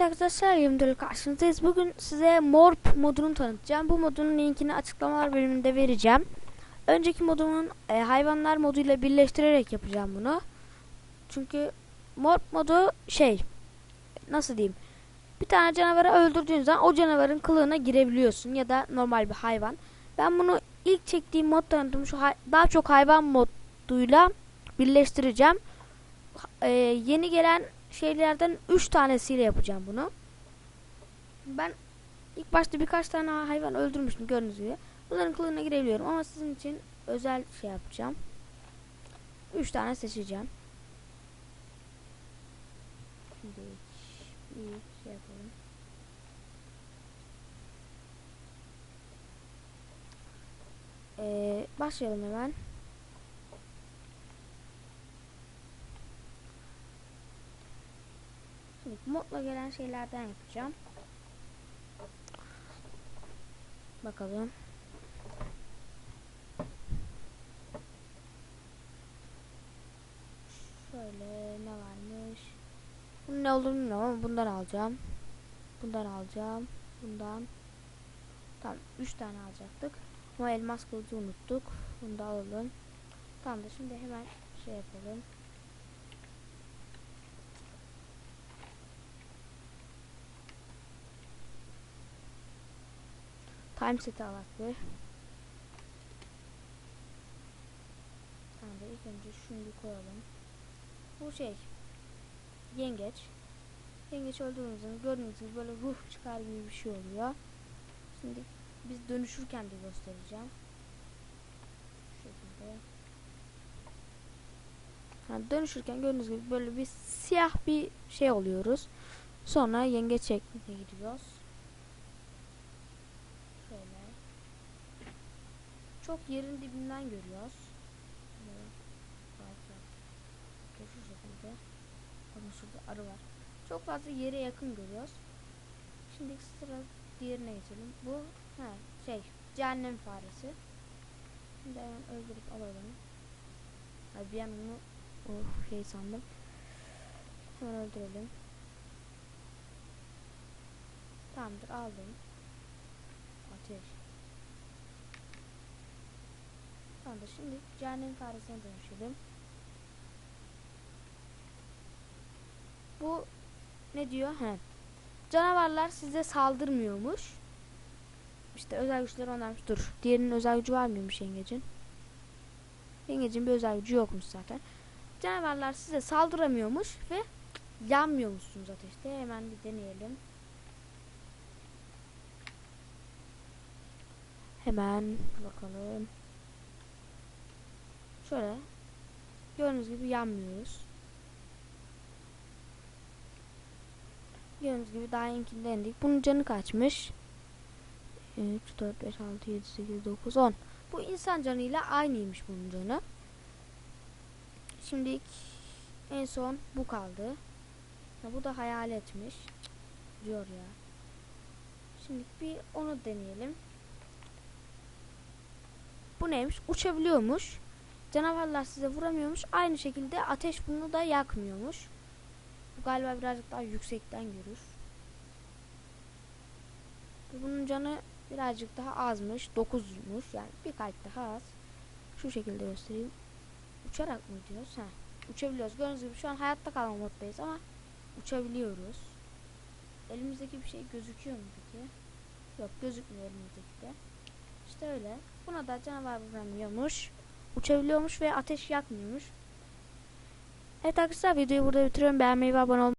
Evet arkadaşlar 24 karşınızdayız. Bugün size Morp modunu tanıtacağım. Bu modunun linkini açıklamalar bölümünde vereceğim. Önceki modumun e, hayvanlar moduyla birleştirerek yapacağım bunu. Çünkü Morp modu şey nasıl diyeyim bir tane canavarı öldürdüğün zaman o canavarın kılığına girebiliyorsun ya da normal bir hayvan. Ben bunu ilk çektiğim mod tanıtım şu daha çok hayvan moduyla birleştireceğim. E, yeni gelen şeylerden 3 tanesiyle yapacağım bunu. Ben ilk başta birkaç tane hayvan öldürmüştüm gördüğünüz gibi. Bunların kılığına girebiliyorum ama sizin için özel şey yapacağım. 3 tane seçeceğim. Şimdi bir şey yapalım. Ee, başlayalım hemen. Şimdi modla gelen şeylerden yapacağım. Bakalım. Şöyle ne varmış? Bunun ne olduğunu bilmiyorum bundan alacağım. Bundan alacağım. Bundan. Tamam 3 tane alacaktık. Ama elmas kılıcı unuttuk. Bunu da alalım. Tamam da şimdi hemen şey yapalım. Time seti alak. Tamam ilk önce şunu bir koyalım. Bu şey yengeç. Yengeç öldürdüğümüzde gördüğünüz gibi böyle ruh çıkar gibi bir şey oluyor. Şimdi biz dönüşürken de göstereceğim. Şu şekilde. Yani dönüşürken gördüğünüz gibi böyle bir siyah bir şey oluyoruz. Sonra yengeç şekline gidiyoruz. Şöyle. Çok yerin dibinden görüyoruz. Şu şekilde. Bakın şurada arı var. Çok fazla yere yakın görüyoruz. Şimdi sıra diğerine geçelim. Bu ha, şey cehennem faresi. Şimdi hemen öldürüp alalım. Ay bir an onu o şey sandım. Hemen öldürelim. Tamamdır aldım. Ateş. Tamamdır şimdi cehennem faresine dönüşelim. Bu ne diyor? He. Canavarlar size saldırmıyormuş. İşte özel güçleri onlarmış. Dur. Diğerinin özel gücü var mıymış yengecin? Yengecin bir özel gücü yokmuş zaten. Canavarlar size saldıramıyormuş ve yanmıyormuşsunuz ateşte. Hemen bir deneyelim. Hemen bakalım. Şöyle. Gördüğünüz gibi yanmıyoruz. Gördüğünüz gibi daha iyinkini denedik. Bunun canı kaçmış? 3, 4, 5, 6, 7, 8, 9, 10. Bu insan canıyla aynıymış bunun canı. Şimdi en son bu kaldı. Ya bu da hayal etmiş. Diyor ya. Şimdi bir onu deneyelim. Bu neymiş? Uçabiliyormuş. Canavarlar size vuramıyormuş. Aynı şekilde ateş bunu da yakmıyormuş. Bu galiba birazcık daha yüksekten görür. Bunun canı birazcık daha azmış. 9'muş. Yani bir kalp daha az. Şu şekilde göstereyim. Uçarak mı diyoruz? Ha. Uçabiliyoruz. Gördüğünüz gibi şu an hayatta kalma moddayız ama uçabiliyoruz. Elimizdeki bir şey gözüküyor mu peki? Yok gözükmüyor elimizdeki de. İşte öyle. Buna da canavar vuramıyormuş. Uçabiliyormuş ve ateş yakmıyormuş. Evet arkadaşlar videoyu burada bitiriyorum. Beğenmeyi ve abone olmayı